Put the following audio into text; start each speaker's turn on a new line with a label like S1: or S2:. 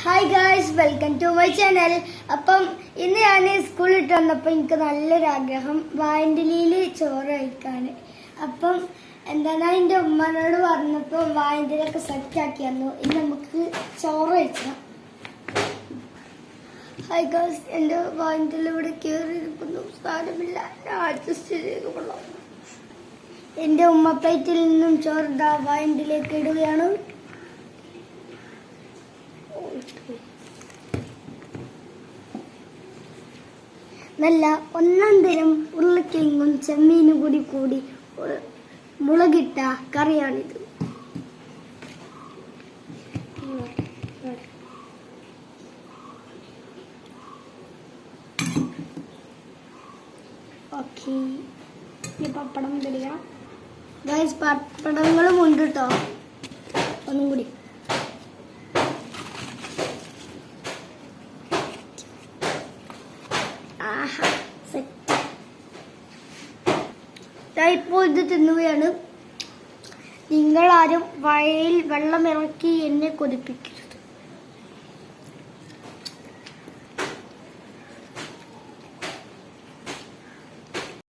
S1: Hi guys welcome to my channel അപ്പം ഇന്ന് ഞാൻ സ്കൂളിൽ ഇട്ട് വന്നപ്പോൾ എനിക്ക് നല്ലൊരു ആഗ്രഹം വായന്റലിയിൽ ചോറ് കഴിക്കാൻ അപ്പം എന്താണ് എന്റെ ഉമ്മനോട് പറഞ്ഞപ്പോൾ വായന്റലൊക്കെ സെറ്റ് ആക്കി തന്നു. ഇന്ന് നമുക്ക് ചോറ് കഴിച്ചാൽ ഹായ് ഗായ്സ് എന്റെ വായന്റൽ ഇവിടെ കയറി ഇരിക്കുന്നു അഡ്ജസ്റ്റ് ചെയ്ത് എന്റെ ഉമ്മ പ്ലേറ്റിൽ നിന്നും ചോറ് ദാ വായന്റിലേക്ക് ഇടുകയാണ്. നല്ല ഒന്നാം തരം ഉരുളക്കിഴങ്ങും ചെമ്മീനും കൂടി കൂടി മുളകിട്ട കറിയാണിത്. ഈ പപ്പടം തരിക പപ്പടങ്ങളും ഉണ്ട് കേട്ടോ ഒന്നും കൂടി. ആഹാ ഇപ്പോൾ ഇത് തിന്നുകയാണ്. നിങ്ങളാരും വയലിൽ വെള്ളം ഇറക്കി എന്നെ കൊതിപ്പിക്കും